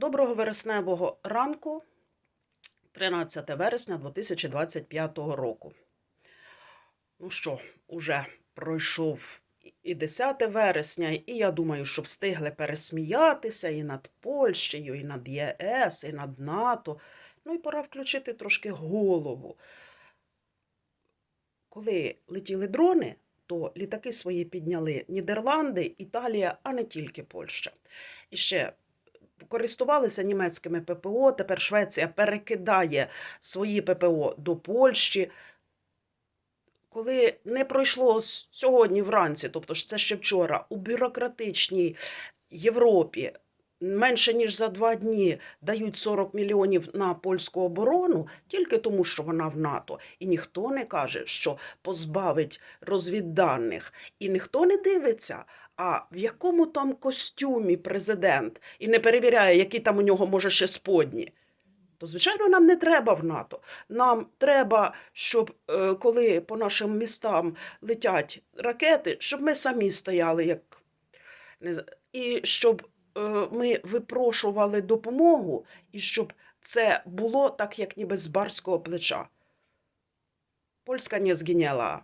Доброго вересневого ранку, 13 вересня 2025 року. Ну що, уже пройшов і 10 вересня, і я думаю, що встигли пересміятися і над Польщею, і над ЄС, і над НАТО. Ну і пора включити трошки голову. Коли летіли дрони, то літаки свої підняли Нідерланди, Італія, а не тільки Польща. І ще користувалися німецькими ППО. Тепер Швеція перекидає свої ППО до Польщі. Коли не пройшло сьогодні вранці, тобто це ще вчора, у бюрократичній Європі менше ніж за два дні дають 40 мільйонів на польську оборону тільки тому, що вона в НАТО, і ніхто не каже, що позбавить розвідданих, і ніхто не дивиться. А в якому там костюмі президент і не перевіряє, які там у нього може ще сподні. То, звичайно, нам не треба в НАТО. Нам треба, щоб е, коли по нашим містам летять ракети, щоб ми самі стояли як і щоб ми випрошували допомогу, і щоб це було так, як ніби з барського плеча. Польська не згиняла.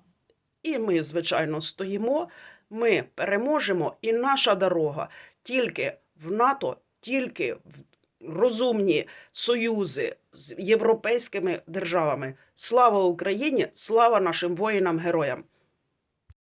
І ми, звичайно, стоїмо, ми переможемо, і наша дорога тільки в НАТО, тільки в розумні союзи з європейськими державами. Слава Україні! Слава нашим воїнам-героям!